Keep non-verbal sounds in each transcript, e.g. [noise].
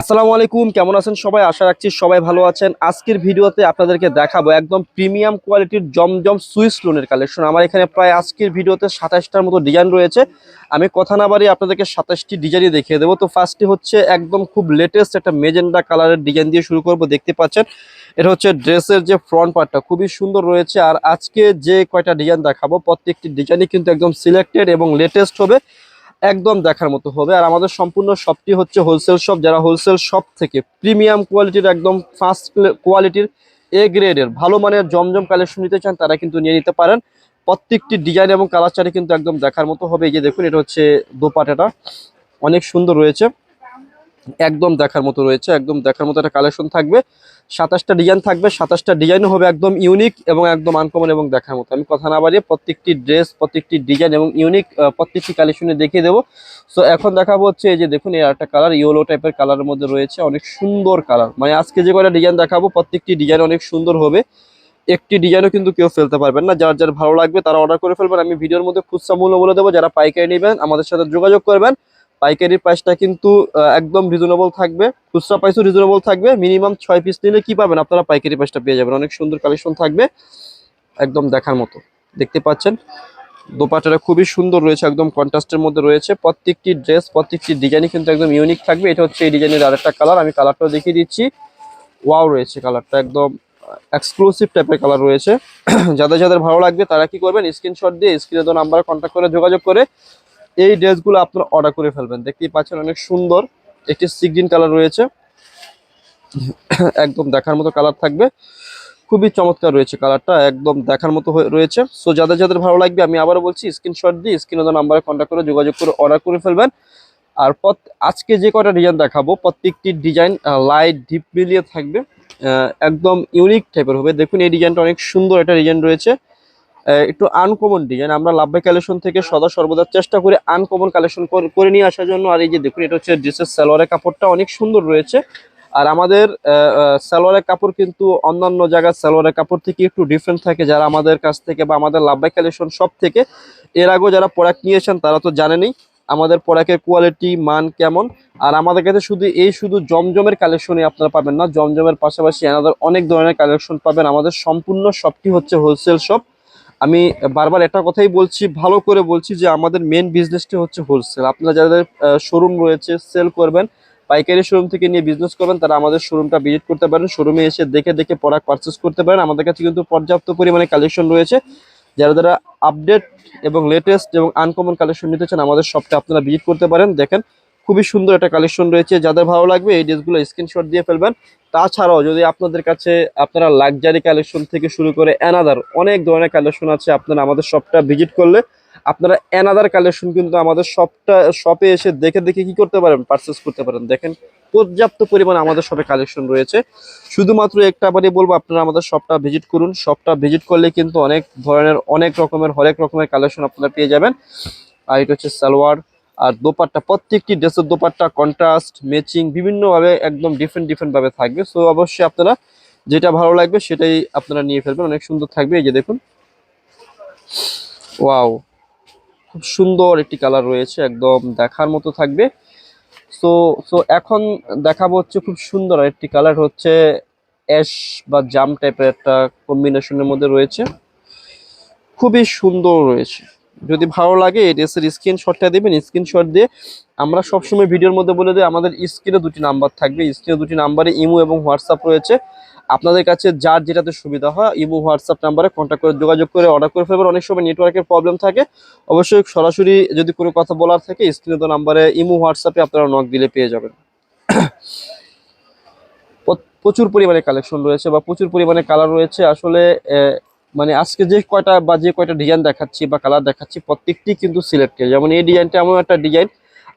আসসালামু আলাইকুম, কেমন আছেন সবাই? আশা রাখছি সবাই ভালো আছেন। আজকের ভিডিওতে আপনাদেরকে দেখাবো একদম প্রিমিয়াম কোয়ালিটির জমজম সুইস লোনের কালেকশন। আমার এখানে প্রায় আজকের ভিডিওতে সাতাশটার মতো ডিজাইন রয়েছে। আমি কথা না বাড়িয়ে আপনাদেরকে সাতাশটি ডিজাইনই দেখিয়ে দেবো। তো ফার্স্টে হচ্ছে একদম খুব লেটেস্ট একটা মেজেন্ডা কালারের ডিজাইন দিয়ে শুরু করব, দেখতে পাচ্ছেন। এটা হচ্ছে ড্রেসের যে ফ্রন্ট পার্টটা খুবই সুন্দর রয়েছে। আর আজকে যে কয়টা ডিজাইন দেখাবো, প্রত্যেকটি ডিজাইনই কিন্তু একদম সিলেক্টেড এবং লেটেস্ট হবে। একদম দেখার মতো হবে। আর আমাদের সম্পূর্ণ শপটি হচ্ছে হোলসেল শপ যারা হোলসেল শপ থেকে প্রিমিয়াম কোয়ালিটির একদম ফার্স্ট কোয়ালিটির এ গ্রেডের ভালো মানের জমজম কালেকশন নিতে চান, তারা কিন্তু নিয়ে নিতে পারেন। প্রত্যেকটি ডিজাইন এবং কালার চারে কিন্তু একদম দেখার মতো হবে। এই যে দেখুন, এটা হচ্ছে দোপাটাটা অনেক সুন্দর রয়েছে। একদম দেখার মতো রয়েছে, একদম দেখার মতো একটা কালেকশন থাকবে। সাতাশটা ডিজাইন থাকবে, সাতাশটা ডিজাইন হবে একদম ইউনিক এবং একদম আনকমন এবং দেখার মতো। আমি কথা না বাড়িয়ে প্রত্যেকটি ড্রেস প্রত্যেকটি ডিজাইন এবং ইউনিক প্রত্যেকটি কালেকশনে দেখিয়ে দেবো। সো এখন দেখাবো হচ্ছে এই যে দেখুন, এই একটা কালার ইয়েলো টাইপের কালারের মধ্যে রয়েছে, অনেক সুন্দর কালার মানে আজকে যে কটা ডিজাইন দেখাবো, প্রত্যেকটি ডিজাইন অনেক সুন্দর হবে। একটি ডিজাইনও কিন্তু কেউ ফেলতে পারবেন না। যার যার ভালো লাগবে তারা অর্ডার করে ফেলবেন। আমি ভিডিওর মধ্যে খুচরা মূল্য বলে দেবো। যারা পাইকারি নেবেন, আমাদের সাথে যোগাযোগ করবেন। পাইকারি প্রাইসটা কিন্তু একদম রিজনেবল থাকবে। খুচরা প্রাইসও রিজনেবল থাকবে। মিনিমাম ছয় পিস নিলে কি পাবেন? আপনারা পাইকারি প্রাইসটা পেয়ে যাবেন। অনেক সুন্দর কালেকশন থাকবে। একদম দেখার মতো। দেখতে পাচ্ছেন? দোপাটাটা খুবই সুন্দর রয়েছে, একদম কন্ট্রাস্টের মধ্যে রয়েছে। প্রত্যেকটি ড্রেস প্রত্যেকটি ডিজাইনই কিন্তু একদম ইউনিক থাকবে। এটা হচ্ছে এই ডিজাইনের আরেকটা কালার আমি কালারটাও দেখিয়ে দিচ্ছি। ওয়াও রয়েছে কালারটা একদম এক্সক্লুসিভ টাইপের কালার রয়েছে। [clears throat] যাদের যাদের ভালো লাগবে তারা কি করবেন? স্ক্রিনশট দিয়ে স্ক্রিনে তো নাম্বারে কন্ট্যাক্ট করে যোগাযোগ করে এই ড্রেসগুলো আপনারা অর্ডার করে ফেলবেন। দেখতেই পাচ্ছেন অনেক সুন্দর একটি সিগ্রিন কালার রয়েছে। একদম দেখার মতো কালার থাকবে। খুবই চমৎকার রয়েছে কালারটা একদম দেখার মতো রয়েছে। সো যাদের যাদের ভালো লাগবে, আমি আবারও বলছি স্ক্রিনশট দিয়ে স্ক্রিনে নাম্বারে কন্ট্যাক্ট করে যোগাযোগ করে অর্ডার করে ফেলবেন। আর পত- আজকে যে কটা ডিজাইন দেখাবো, প্রত্যেকটি ডিজাইন লাইট ডিপ মিলিয়ে থাকবে। একদম ইউনিক টাইপের হবে। দেখুন, এই ডিজাইনটা অনেক সুন্দর একটা ডিজাইন রয়েছে। একটু আনকমন ডিজাইন আমরা লাভবাই কালেকশন থেকে সদা সর্বদা চেষ্টা করি আনকমন কালেকশন করে নিয়ে আসার জন্য। আর এই যে দেখুন, এটা হচ্ছে ড্রেসের সালোয়ারের কাপড়টা অনেক সুন্দর রয়েছে। আর আমাদের সালোয়ারের কাপড় কিন্তু অন্যান্য জায়গার সালোয়ারের কাপড় থেকে একটু ডিফারেন্ট থাকে। যারা আমাদের কাছ থেকে বা আমাদের লাভবাই কালেকশন সব থেকে, এর আগেও যারা প্রোডাক্ট নিয়েছেন তারা তো জানেনই আমাদের প্রোডাক্টের কোয়ালিটি মান কেমন। আর আমাদের কাছে শুধু এই শুধু জমজমের কালেকশনই আপনারা পাবেন না। জমজমের পাশাপাশি আমাদের অনেক ধরনের কালেকশন পাবেন। আমাদের সম্পূর্ণ শপটি হচ্ছে হোলসেল শপ আমি বারবার একটা কথাই বলছি, ভালো করে বলছি যে আমাদের মেন বিজনেসটি হচ্ছে হোলসেল আপনারা যাদের শোরুম রয়েছে সেল করবেন, পাইকারি শোরুম থেকে নিয়ে বিজনেস করবেন, তারা আমাদের শোরুমটা ভিজিট করতে পারেন শোরুমে এসে দেখে দেখে প্রোডাক্ট পারচেস করতে পারেন। আমাদের কাছে কিন্তু পর্যাপ্ত পরিমাণে কালেকশন রয়েছে। যারা যারা আপডেট এবং লেটেস্ট এবং আনকমন কালেকশন নিতে চান, আমাদের শপটা আপনারা ভিজিট করতে পারেন। দেখেন খুবই সুন্দর একটা কালেকশন রয়েছে। যাদের ভালো লাগবে এই ড্রেসগুলো স্ক্রিনশট দিয়ে ফেলবেন। তাছাড়াও যদি আপনাদের কাছে আপনারা লাক্সারি কালেকশন থেকে শুরু করে অ্যানাদার অনেক ধরনের কালেকশন আছে, আপনারা আমাদের শপটা ভিজিট করলে আপনারা অ্যানাদার কালেকশন কিন্তু আমাদের শপটা শপে এসে দেখে দেখে কি করতে পারেন পারচেস করতে পারেন। দেখেন, পর্যাপ্ত পরিমাণে আমাদের শপে কালেকশন রয়েছে। শুধুমাত্র একটা বারই বলব, আপনারা আমাদের শপটা ভিজিট করুন। শপটা ভিজিট করলে কিন্তু অনেক ধরনের, অনেক রকমের, হরেক রকমের কালেকশন আপনারা পেয়ে যাবেন। আর এটা হচ্ছে সালোয়ার। আর দোপাট্টা, প্রত্যেকটি ড্রেসের দোপাট্টা কন্ট্রাস্ট ম্যাচিং বিভিন্নভাবে একদম ডিফারেন্ট ডিফারেন্ট ভাবে থাকবে। সো অবশ্যই আপনারা যেটা ভালো লাগবে সেটাই আপনারা নিয়ে ফেলবেন। অনেক সুন্দর থাকবে। এই যে দেখুন। ওয়াও খুব সুন্দর একটি কালার রয়েছে। একদম দেখার মতো থাকবে। সো সো এখন দেখাবো হচ্ছে খুব সুন্দর একটি কালার হচ্ছে অ্যাশ বা জাম টাইপের একটা কম্বিনেশনের মধ্যে রয়েছে। খুবই সুন্দর রয়েছে। যদি ভালো লাগে, এই ড্রেসের স্ক্রিনশটটা দেবেন স্ক্রিনশট দিয়ে আমরা সবসময় ভিডিওর মধ্যে বলে দিই, আমাদের স্ক্রিনে দুটি নাম্বার থাকবে। স্ক্রিনে দুটি নাম্বারে ইমো এবং হোয়াটসঅ্যাপ রয়েছে। আপনাদের কাছে যার যেটাতে সুবিধা হয়, ইমো, হোয়াটসঅ্যাপ নাম্বারে কন্ট্যাক্ট করে যোগাযোগ করে অর্ডার করে ফেলবেন। অনেক সময় নেটওয়ার্কের প্রবলেম থাকে। অবশ্যই সরাসরি যদি কোনো কথা বলার থাকে স্ক্রিনে তো নাম্বারে ইমো, হোয়াটসঅ্যাপে আপনারা নক দিলে পেয়ে যাবেন। প্রচুর পরিমাণে কালেকশন রয়েছে বা প্রচুর পরিমাণে কালার রয়েছে। আসলে মানে আজকে যে কয়টা বা যে কয়টা ডিজাইন দেখাচ্ছি বা কালার দেখাচ্ছি, প্রত্যেকটি কিন্তু সিলেক্টেড যেমন এই ডিজাইনটা এমন একটা ডিজাইন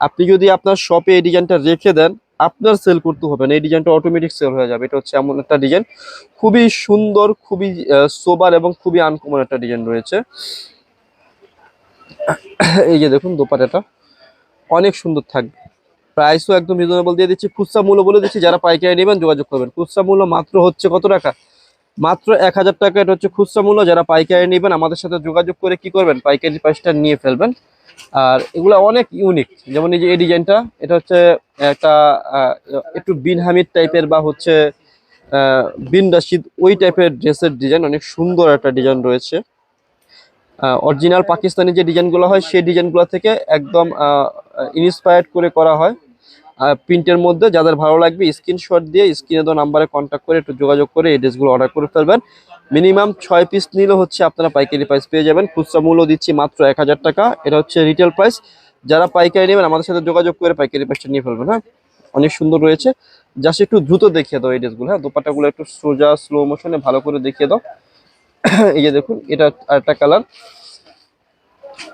আপনি যদি আপনার শপে এই ডিজাইনটা রেখে দেন, আপনার সেল করতে হবে না। এই ডিজাইনটা অটোমেটিক সেল হয়ে যাবে। এটা হচ্ছে এমন একটা ডিজাইন খুবই সুন্দর, খুবই সোবার এবং খুবই আনকমন একটা ডিজাইন রয়েছে। এই যে দেখুন দোপাটাটা অনেক সুন্দর থাকবে প্রাইসও একদম রিজনেবল দিয়ে দিচ্ছি। খুচরা মূল্য বলে দিচ্ছি। যারা পাইকারি নেবেন যোগাযোগ করবেন। খুচরা মূল্য মাত্র হচ্ছে কত টাকা? মাত্র এক হাজার টাকা এটা হচ্ছে খুচরা মূল্য। যারা পাইকারি নেবেন, আমাদের সাথে যোগাযোগ করে কি করবেন? পাইকারি প্রাইসটা নিয়ে ফেলবেন। আর এগুলো অনেক ইউনিক যেমন এই যে এই ডিজাইনটা এটা হচ্ছে একটা একটু বিন হামিদ টাইপের বা হচ্ছে বিন রাশিদ ওই টাইপের ড্রেসের ডিজাইন অনেক সুন্দর একটা ডিজাইন রয়েছে। অরিজিনাল পাকিস্তানি যে ডিজাইনগুলো হয়, সেই ডিজাইনগুলো থেকে একদম ইন্সপায়ার্ড করে করা হয়। প্রিন্টের মধ্যে যাদের ভালো লাগবে স্ক্রিনশট দিয়ে স্ক্রিনে দেওয়া নাম্বারে কন্ট্যাক্ট করে একটু যোগাযোগ করে এই ড্রেসগুলো অর্ডার করে ফেলবেন। মিনিমাম ছয় পিস নিলে হচ্ছে আপনারা পাইকারি প্রাইস পেয়ে যাবেন। খুচরা মূল্য দিচ্ছি মাত্র এক হাজার টাকা। এটা হচ্ছে রিটেল প্রাইস যারা পাইকারি নেবেন, আমাদের সাথে যোগাযোগ করে পাইকারি প্রাইসটা নিয়ে ফেলবেন হ্যাঁ? অনেক সুন্দর রয়েছে। জাস্ট একটু দ্রুত দেখিয়ে দাও এই ড্রেসগুলো হ্যাঁ? দোপাটাগুলো একটু সোজা স্লো মোশনে ভালো করে দেখিয়ে দাও। এই যে দেখুন, এটা আরেকটা কালার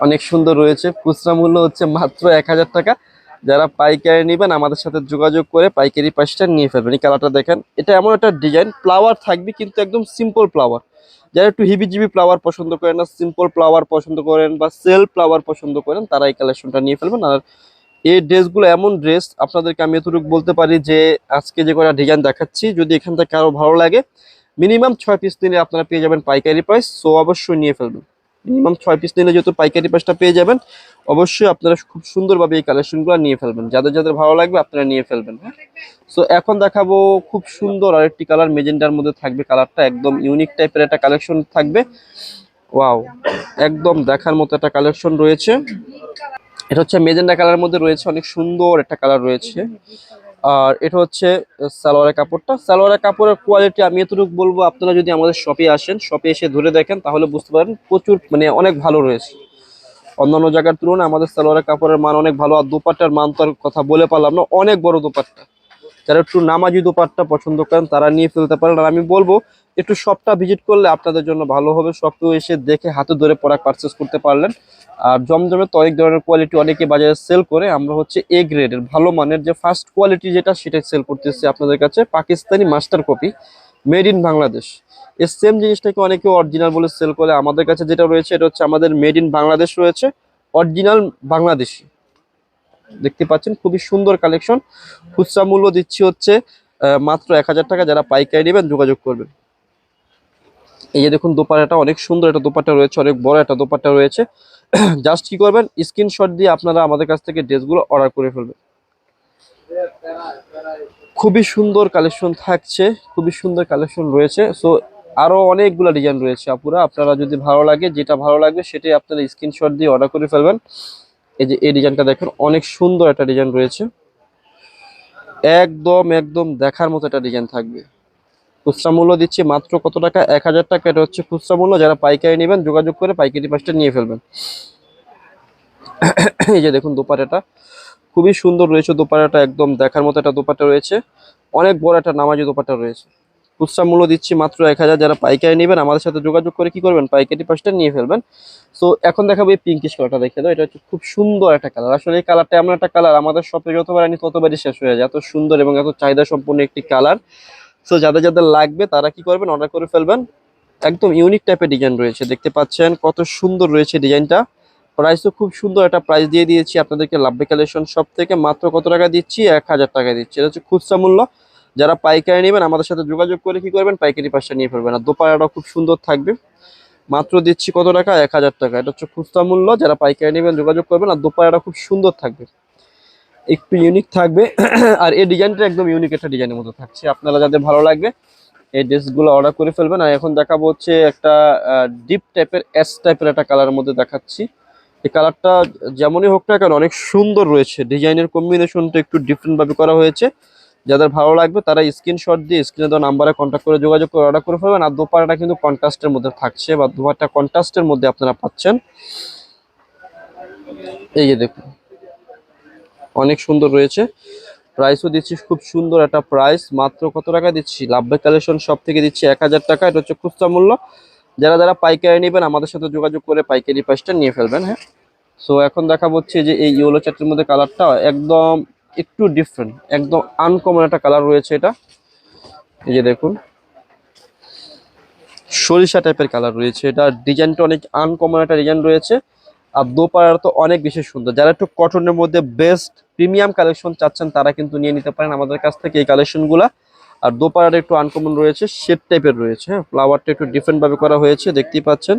অনেক সুন্দর রয়েছে। খুচরা মূল্য হচ্ছে মাত্র এক হাজার টাকা। যারা পাইকারি নেবেন, আমাদের সাথে যোগাযোগ করে পাইকারি প্রাইসটা নিয়ে ফেলবেন। এই কালারটা দেখেন, এটা এমন একটা ডিজাইন ফ্লাওয়ার থাকবে কিন্তু একদম সিম্পল ফ্লাওয়ার যারা একটু হিবিজিবি ফ্লাওয়ার পছন্দ করেন না সিম্পল ফ্লাওয়ার পছন্দ করেন বা সেল ফ্লাওয়ার পছন্দ করেন, তারা এই কালেকশনটা নিয়ে ফেলবেন। আর এই ড্রেসগুলো এমন ড্রেস আপনাদেরকে আমি এতটুকু বলতে পারি যে আজকে যে কটা ডিজাইন দেখাচ্ছি, যদি এখান থেকে আরও ভালো লাগে মিনিমাম ছয় পিস দিনে আপনারা পেয়ে যাবেন পাইকারি প্রাইস সো অবশ্যই নিয়ে ফেলবেন। মিনিমাম ছয় পিস নিলে যেহেতু পাইকারি প্রাইসটা পেয়ে যাবেন, অবশ্যই আপনারা খুব সুন্দরভাবে এই কালেকশনগুলো নিয়ে ফেলবেন। যাদের যাদের ভালো লাগবে আপনারা নিয়ে ফেলবেন হ্যাঁ? সো এখন দেখাবো খুব সুন্দর আরেকটি কালার মেজেন্ডার মধ্যে থাকবে কালারটা একদম ইউনিক টাইপের একটা কালেকশন থাকবে। ওয়াও একদম দেখার মতো একটা কালেকশন রয়েছে। এটা হচ্ছে মেজেন্ডা কালারের মধ্যে রয়েছে, অনেক সুন্দর একটা কালার রয়েছে। আর এটা হচ্ছে সালোয়ারের কাপড়টা। সালোয়ারের কাপড়ের কোয়ালিটি আমি এতটুকু বলব, আপনারা যদি আমাদের শপে আসেন শপে এসে ধরে দেখেন, তাহলে বুঝতে পারেন প্রচুর মানে অনেক ভালো রয়েছে। অন্যান্য জায়গার তুলনায় আমাদের সালোয়ারের কাপড়ের মান অনেক ভালো, আর দোপাট্টার মান তো কথা বলে পারলাম না, অনেক বড় দোপাট্টা। যারা একটু নামাজি দোপাট্টা পছন্দ করেন, তারা নিয়ে ফেলতে পারেন। আর আমি বলব, একটু শপটা ভিজিট করলে আপনাদের জন্য ভালো হবে। শপে এসে দেখে হাতে ধরে প্রোডাক্ট পারচেস করতে পারলেন। আর জমজমে তো অনেক ধরনের কোয়ালিটি অনেকে বাজারে সেল করে, আমরা হচ্ছে এ গ্রেডের ভালো মানের যে ফার্স্ট কোয়ালিটি যেটা সেটাই সেল করতেছি আপনাদের কাছে। Pakistani master copy made in Bangladesh এই সেম জিনিসটাকে অনেকে অরিজিনাল বলে সেল করে। আমাদের কাছে যেটা রয়েছে, এটা হচ্ছে আমাদের মেড ইন বাংলাদেশ রয়েছে। অরিজিনাল বাংলাদেশি। দেখতে পাচ্ছেন, খুবই সুন্দর কালেকশন খুচরা মূল্য দিচ্ছি হচ্ছে মাত্র এক হাজার টাকা। যারা পাইকারি নেবেন যোগাযোগ করবেন। এই যে দেখুন দোপাট্টাটা অনেক সুন্দর একটা দোপাট্টা রয়েছে, অনেক বড় একটা দোপাট্টা রয়েছে। [clears throat] জাস্ট কি করবেন স্ক্রিনশট দিয়ে আপনারা আমাদের কাছ থেকে ড্রেসগুলো অর্ডার করে ফেলবেন। খুবই সুন্দর কালেকশন থাকছে, খুবই সুন্দর কালেকশন রয়েছে। সো আরও অনেকগুলো ডিজাইন রয়েছে আপুরা, আপনারা যদি ভালো লাগে, যেটা ভালো লাগবে সেটাই আপনারা স্ক্রিনশট দিয়ে অর্ডার করে ফেলবেন। এই যে, এই ডিজাইনটা দেখেন, অনেক সুন্দর একটা ডিজাইন রয়েছে। একদম একদম দেখার মতো একটা ডিজাইন থাকবে। খুচরা মূল্য দিচ্ছি মাত্র কত টাকা? এক হাজার টাকা। এটা হচ্ছে খুচরা মূল্য। যারা পাইকারি নেবেন, যোগাযোগ করে পাইকারি পাশটা নিয়ে ফেলবেন। [coughs] এই যে দেখুন দোপাটাটা। খুবই সুন্দর রয়েছে দোপাটাটা, একদম দেখার মতো একটা দোপাটা রয়েছে। অনেক বড় একটা নামাজি দোপাটা রয়েছে। খুচরা মূল্য দিচ্ছি মাত্র এক হাজার। যারা পাইকারি নেবেন, আমাদের সাথে যোগাযোগ করে কি করবেন? পাইকারি পাশটা নিয়ে ফেলবেন। সো এখন দেখাবো এই পিঙ্কিশ কালারটা দেখে দাও। এটা হচ্ছে খুব সুন্দর একটা কালার আসলে এই কালারটা এমন একটা কালার আমাদের শপে যতবার আনি ততবারই শেষ হয়ে যায়। এত সুন্দর এবং এত চাহিদা সম্পন্ন একটি কালার সো যাদের যাদের লাগবে, তারা কি করবেন? অর্ডার করে ফেলবেন। একদম ইউনিক টাইপের ডিজাইন রয়েছে। দেখতে পাচ্ছেন কত সুন্দর রয়েছে ডিজাইনটা প্রাইসও খুব সুন্দর। একটা প্রাইস দিয়ে দিয়েছি আপনাদেরকে। লাভবে কালেকশন সব থেকে মাত্র কত টাকা দিচ্ছি? এক হাজার টাকা দিচ্ছি। এটা হচ্ছে খুচরা মূল্য। যারা পাইকারি নেবেন, আমাদের সাথে যোগাযোগ করে কি করবেন? পাইকারি পাশে নিয়ে ফেলবেন। আর দোপাড়াটাও খুব সুন্দর থাকবে। মাত্র দিচ্ছি কত টাকা? এক হাজার টাকা। এটা হচ্ছে খুচরা মূল্য। যারা পাইকারি নেবেন, যোগাযোগ করবেন। আর দোপাড়াটা খুব সুন্দর থাকবে। একটু ইউনিক থাকবে। [clears throat] আর এই ডিজাইনটা একদম ইউনিক একটা ডিজাইনের মতো থাকছে। আপনারা যাদের ভালো লাগবে, এই ড্রেসগুলো অর্ডার করে ফেলবেন। আর এখন দেখাবো হচ্ছে একটা ডিপ টাইপের এস টাইপের একটা কালারের মধ্যে দেখাচ্ছি। এই কালারটা যেমনই হোক না কেন, অনেক সুন্দর রয়েছে। ডিজাইনের কম্বিনেশনটা একটু ডিফারেন্ট ভাবে করা হয়েছে। যাদের ভালো লাগবে, তারা স্ক্রিনশট দিয়ে স্ক্রিনে দেওয়া নাম্বারে কন্ট্যাক্ট করে যোগাযোগ করে অর্ডার করে ফেলবেন। আর দোপারটা কিন্তু কন্ট্রাস্টের মধ্যে থাকছে, বা দোপারটা কন্ট্রাস্টের মধ্যে আপনারা পাচ্ছেন। এই যে দেখুন। অনেক সুন্দর রয়েছে। প্রাইসও দিচ্ছি খুব সুন্দর একটা প্রাইস মাত্র কত টাকা দিচ্ছি? লাভবে কালেকশন সব থেকে দিচ্ছি এক হাজার টাকা। এটা হচ্ছে খুচরা মূল্য। যারা যারা পাইকারি নেবেন, আমাদের সাথে যোগাযোগ করে পাইকারি প্রাইসটা নিয়ে ফেলবেন হ্যাঁ? সো এখন দেখা হচ্ছে যে এই ইয়েলো চারটির মধ্যে কালারটা একদম একটু ডিফারেন্ট একদম আনকমন একটা কালার রয়েছে এটা। এই যে দেখুন। সরিষা টাইপের কালার রয়েছে এটা। ডিজাইনটা অনেক আনকমন একটা ডিজাইন রয়েছে। আর দোপাড়ার তো অনেক বেশি সুন্দর। যারা একটু কটনের মধ্যে বেস্ট প্রিমিয়াম কালেকশন চাচ্ছেন, তারা কিন্তু নিয়ে নিতে পারেন আমাদের কাছ থেকে এই কালেকশনগুলা আর দোপাড়াটা একটু আনকমন রয়েছে শেড টাইপের রয়েছে হ্যাঁ? ফ্লাওয়ারটা একটু ডিফারেন্ট ভাবে করা হয়েছে, দেখতেই পাচ্ছেন।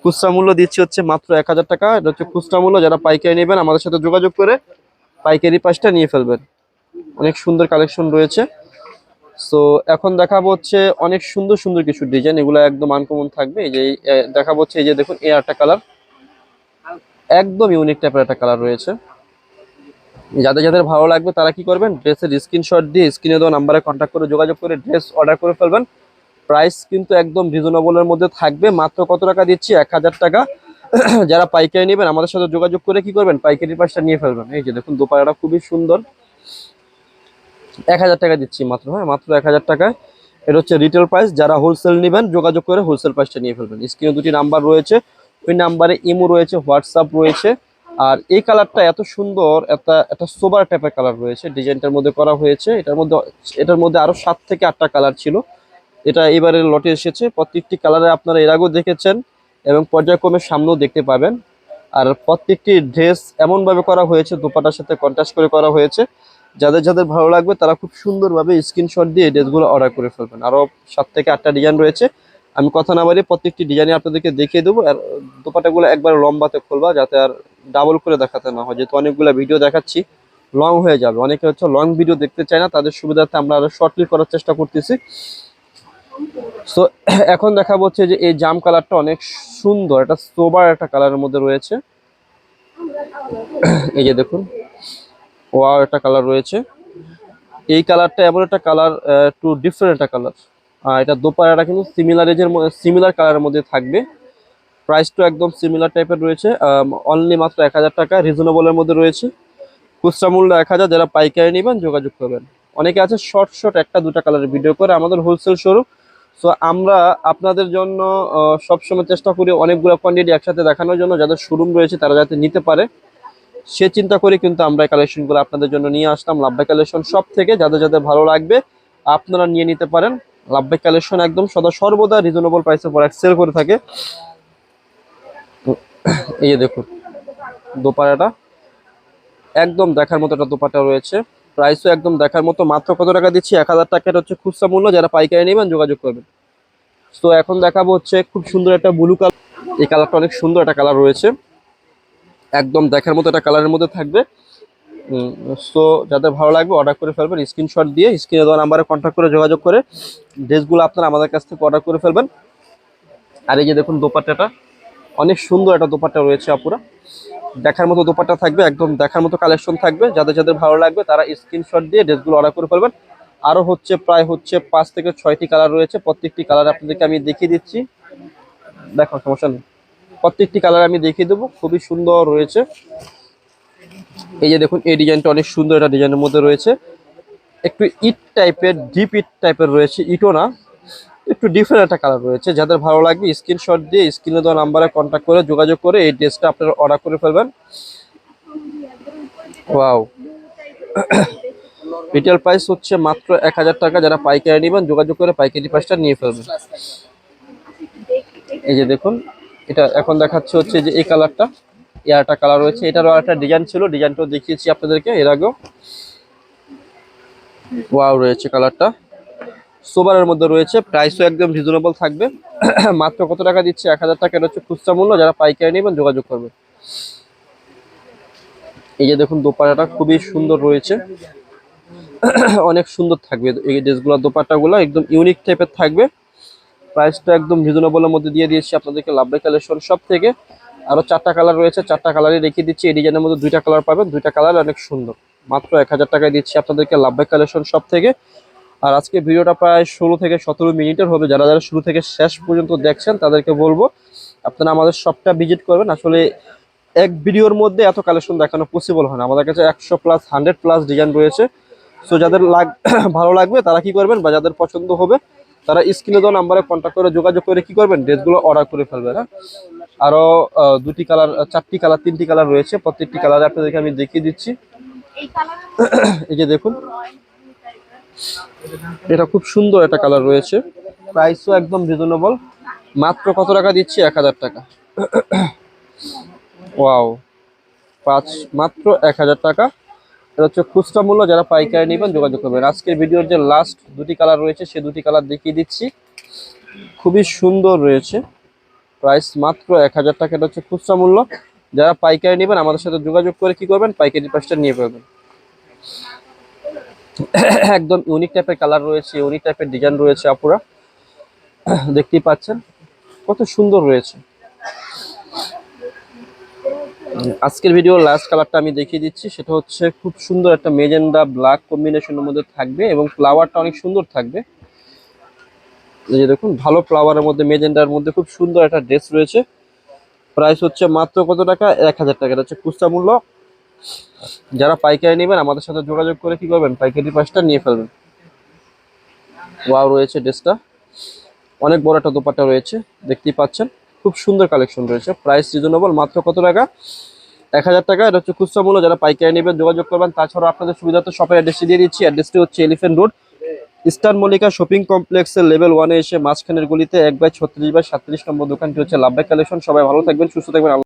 খুচরা মূল্য দিচ্ছি হচ্ছে মাত্র এক হাজার টাকা। এটা হচ্ছে খুচরা মূল্য, যারা পাইকারি নেবেন আমাদের সাথে যোগাযোগ করে পাইকারি পাঁচটা নিয়ে ফেলবেন। অনেক সুন্দর কালেকশন রয়েছে। সো এখন দেখাবো হচ্ছে অনেক সুন্দর সুন্দর কিছু ডিজাইন এগুলো একদম আনকমন থাকবে। এই যে দেখাবো হচ্ছে এই যে দেখুন এই একটা কালার একদম ইউনিক টাইপের একটা কালার রয়েছে। যাদের যাদের ভালো লাগবে তারা কি করবেন? ড্রেসের স্ক্রিনশট দিয়ে স্ক্রিনে দেওয়া নাম্বারে কন্ট্যাক্ট করে যোগাযোগ করে ড্রেস অর্ডার করে ফেলবেন। প্রাইস কিন্তু একদম রিজনেবলের মধ্যে থাকবে। মাত্র কত টাকা দিচ্ছি? এক হাজার টাকা। [clears throat] যারা পাইকারি নেবেন, আমাদের সাথে যোগাযোগ করে কি করবেন? পাইকারি পাশটা নিয়ে ফেলবেন। এই যে দেখুন দোপায়াটা খুবই সুন্দর। এক হাজার টাকা দিচ্ছি মাত্র হ্যাঁ মাত্র এক হাজার টাকায় এটা হচ্ছে রিটেল প্রাইস যারা হোলসেল নেবেন, যোগাযোগ করে হোলসেল প্রাইসটা নিয়ে ফেলবেন। স্ক্রিনে দুটি নাম্বার রয়েছে। ওই নাম্বারে ইমো রয়েছে, হোয়াটসঅ্যাপ রয়েছে। আর এই কালারটা এত সুন্দর, একটা একটা সোবার টাইপের কালার রয়েছে। ডিজাইনটার মধ্যে করা হয়েছে। এটার মধ্যে এটার মধ্যে আরও সাত থেকে আটটা কালার ছিল। এটা এবারে লটে এসেছে। প্রত্যেকটি কালারে আপনারা এর আগেও দেখেছেন এবং পর্যায়ক্রমে সামনেও দেখতে পাবেন। আর প্রত্যেকটি ড্রেস এমনভাবে করা হয়েছে, দোপাটার সাথে কন্ট্রাস্ট করে করা হয়েছে। যাদের যাদের ভালো লাগবে তারা খুব সুন্দরভাবে স্ক্রিনশট দিয়ে ড্রেসগুলো অর্ডার করে ফেলবেন। আরও সাত থেকে আটটা ডিজাইন রয়েছে। আমি কথা না বাড়িয়ে প্রত্যেকটি ডিজাইনে আপনাদেরকে দেখিয়ে দেবো আর দোপাটাগুলো একবার লম্বাতে খুলবা যাতে আর ডাবল করে দেখাতে না হয়। যেহেতু অনেকগুলো ভিডিও দেখাচ্ছি লং হয়ে যাবে। অনেকে হচ্ছে লং ভিডিও দেখতে চায় না, তাদের সুবিধার্থে আমরা আরও শর্টলি করার চেষ্টা করতেছি। সো [clears throat] এখন দেখাবো হচ্ছে যে এই জাম কালারটা অনেক সুন্দর, একটা সোবার একটা কালারের মধ্যে রয়েছে। [clears throat] এই যে দেখুন ওয়াও একটা কালার রয়েছে। এই কালারটা এমন একটা কালার একটু ডিফারেন্ট একটা কালার এটা দোপায়াটা কিন্তু সিমিলার এজের সিমিলার কালারের মধ্যে থাকবে। প্রাইসটা একদম সিমিলার টাইপের রয়েছে। অনলি মাত্র এক হাজার টাকা রিজনেবলের মধ্যে রয়েছে। খুচরা মূল্য এক হাজার, যারা পাইকারি নেবেন যোগাযোগ করবেন। অনেকে আছে শর্ট শর্ট একটা, দুটা কালারের ভিডিও করে আমাদের হোলসেল শোরুম সো আমরা আপনাদের জন্য সবসময় চেষ্টা করি অনেকগুলো কোয়ান্টিটি একসাথে দেখানোর জন্য। যাদের শোরুম রয়েছে, তারা যাতে নিতে পারে। সে চিন্তা করে কিন্তু আমরা এই কালেকশনগুলো আপনাদের জন্য নিয়ে আসলাম। লাভবাই কালেকশন সব থেকে যাদের যাদের ভালো লাগবে, আপনারা নিয়ে নিতে পারেন। লাভবাই কালেকশন একদম সদা সর্বদা রিজনেবল প্রাইসে প্রোডাক্ট সেল করে থাকে। এই দেখুন দোপারাটা একদম দেখার মতো একটা দোপাটা রয়েছে। প্রাইসও একদম দেখার মতো। মাত্র কত টাকা দিচ্ছি? এক হাজার টাকা। হচ্ছে খুচরা মূল্য। যারা পাইকারি নেবেন, যোগাযোগ করবেন। তো এখন দেখাবো হচ্ছে খুব সুন্দর একটা ব্লু কালার এই কালারটা অনেক সুন্দর একটা কালার রয়েছে। একদম দেখার মতো একটা কালারের মধ্যে থাকবে। সো যাদের ভালো লাগবে অর্ডার করে ফেলবেন স্ক্রিনশট দিয়ে স্ক্রিনে দেওয়া নাম্বারে কন্ট্যাক্ট করে যোগাযোগ করে ড্রেসগুলো আপনারা আমাদের কাছ থেকে অর্ডার করে ফেলবেন। আর এই যে দেখুন দোপাট্টাটা, অনেক সুন্দর একটা দোপাট্টা রয়েছে আপুরা। দেখার মতো দোপাট্টা থাকবে, একদম দেখার মতো কালেকশন থাকবে। যাদের যাদের ভালো লাগবে তারা স্ক্রিনশট দিয়ে ড্রেসগুলো অর্ডার করে ফেলবেন। আরও হচ্ছে, প্রায় হচ্ছে পাঁচ থেকে ছয়টি কালার রয়েছে। প্রত্যেকটি কালার আপনাদেরকে আমি দেখিয়ে দিচ্ছি। দেখো সমস্যা নেই। প্রত্যেকটি কালার আমি দেখিয়ে দেবো। খুবই সুন্দর রয়েছে। এই যে দেখুন, এই ডিজাইনটা অনেক সুন্দর একটা ডিজাইনের মধ্যে রয়েছে। একটু ইট টাইপের, ডিপ ইট টাইপের রয়েছে, ইটও না। একটু ডিফারেন্ট একটা কালার রয়েছে। যাদের ভালো লাগবে স্ক্রিনশট দিয়ে স্ক্রিনে দেওয়া নাম্বারে কন্ট্যাক্ট করে, যোগাযোগ করে এই ড্রেসটা আপনারা অর্ডার করে ফেলবেন। ওয়াও রিটেল প্রাইস হচ্ছে মাত্র এক হাজার টাকা। যারা পাইকারি নেবেন, যোগাযোগ করে পাইকারি প্রাইসটা নিয়ে ফেলবেন। এই যে দেখুন, এটা এখন দেখাচ্ছে হচ্ছে যে এই কালারটা একটা কালার রয়েছে। এটারও একটা ডিজাইন ছিল ডিজাইনটাও দেখিয়েছি আপনাদেরকে এর আগেও। ওয়াও রয়েছে কালারটা সোবারের মধ্যে রয়েছে প্রাইসও একদম রিজনেবল থাকবে। [coughs] মাত্র কত টাকা দিচ্ছে? এক হাজার টাকা। হচ্ছে খুচরা মূল্য, যারা পাইকারি নেবেন যোগাযোগ করবে এই যে দেখুন দোপাটাটা খুবই সুন্দর রয়েছে। [coughs] অনেক সুন্দর থাকবে। এই ড্রেসগুলো, দোপাট্টাগুলো একদম ইউনিক টাইপের থাকবে। প্রাইসটা একদম রিজনেবলের মধ্যে দিয়ে দিয়েছি আপনাদেরকে লাভবাই কালেকশন সব থেকে। আরও চারটা কালার রয়েছে, চারটা কালারই রেখে দিচ্ছি। এই ডিজাইনের মধ্যে দুইটা কালার পাবেন, দুইটা কালার অনেক সুন্দর। মাত্র এক হাজার টাকায় দিচ্ছি আপনাদেরকে লাভবাই কালেকশন সব থেকে। আর আজকে ভিডিওটা প্রায় ষোলো থেকে সতেরো মিনিটের হবে। যারা যারা শুরু থেকে শেষ পর্যন্ত দেখছেন, তাদেরকে বলব, আপনারা আমাদের শপটা ভিজিট করবেন। আসলে এক ভিডিওর মধ্যে এত কালেকশন দেখানো পসিবল হয় না। আমাদের কাছে একশো প্লাস হান্ড্রেড প্লাস ডিজাইন রয়েছে। সো যাদের লাগ, [coughs] ভালো লাগবে, তারা কি করবেন? বা যাদের পছন্দ হবে, তারা স্ক্রিনে দেওয়া নাম্বারে কন্ট্যাক্ট করে যোগাযোগ করে কি করবেন? ড্রেসগুলো অর্ডার করে ফেলবেন হ্যাঁ? আহ, দুটি কালার চারটি কালার তিনটি কালার রয়েছে। প্রত্যেকটি কালারে আপনাদেরকে আমি দেখিয়ে দিচ্ছি। এই যে দেখুন এটা খুব সুন্দর একটা কালার রয়েছে। প্রাইসও একদম রিজনেবল মাত্র কত টাকা দিচ্ছি? এক হাজার টাকা। ওয়াও পাঁচ মাত্র এক হাজার টাকা। এটা হচ্ছে খুচরা মূল্য যারা পাইকারি নেবেন যোগাযোগ করবেন। আজকের ভিডিওর যে লাস্ট দুটি কালার রয়েছে সে দুটি কালার দেখিয়ে দিচ্ছি। খুবই সুন্দর রয়েছে। প্রাইস মাত্র এক হাজার টাকা। এটা হচ্ছে খুচরা মূল্য। যারা পাইকারি নেবেন, আমাদের সাথে যোগাযোগ করে কি করবেন? পাইকারি প্রাইসটা নিয়ে ফেলবেন। একদম ইউনিক টাইপের কালার রয়েছে ইউনিক টাইপের ডিজাইন রয়েছে আপুরা। দেখতেই পাচ্ছেন, কত সুন্দর রয়েছে। আজকের ভিডিও লাস্ট কালারটা আমি দেখিয়ে দিচ্ছি। সেটা হচ্ছে খুব সুন্দর একটা মেজেন্ডা ব্ল্যাক কম্বিনেশনের মধ্যে থাকবে এবং ফ্লাওয়ারটা অনেক সুন্দর থাকবে। যে দেখুন, ভালো ফ্লাওয়ারের মধ্যে মেজেন্ডার মধ্যে খুব সুন্দর একটা ড্রেস রয়েছে। প্রাইস হচ্ছে মাত্র কত টাকা? এক হাজার টাকা। এটা হচ্ছে খুচরা মূল্য। যারা পাইকারি নেবেন, আমাদের সাথে যোগাযোগ করে কি করবেন? পাইকারি প্রাইসটা নিয়ে ফেলবেন। ওয়াও রয়েছে ড্রেসটা অনেক বড় একটা দোপাট্টা রয়েছে, দেখতেই পাচ্ছেন। খুব সুন্দর কালেকশন রয়েছে। প্রাইস রিজনেবল মাত্র কত টাকা? এক হাজার টাকা। এটা হচ্ছে খুচরা মূল্য। যারা পাইকারি নেবেন, যোগাযোগ করবেন। তাছাড়া আপনাদের সুবিধার্থে শপের অ্যাড্রেসটি দিয়ে দিচ্ছি। অ্যাড্রেসটি হচ্ছে Elephant Road Eastern Mallika shopping কমপ্লেক্সের লেভেল ওয়ানে এসে মাঝখানের গলিতে এক বাই ছত্রিশ বাই সাতত্রিশ নম্বর দোকানটি হচ্ছে লাভবাই কালেকশন। সবাই ভালো থাকবেন, সুস্থ থাকবেন।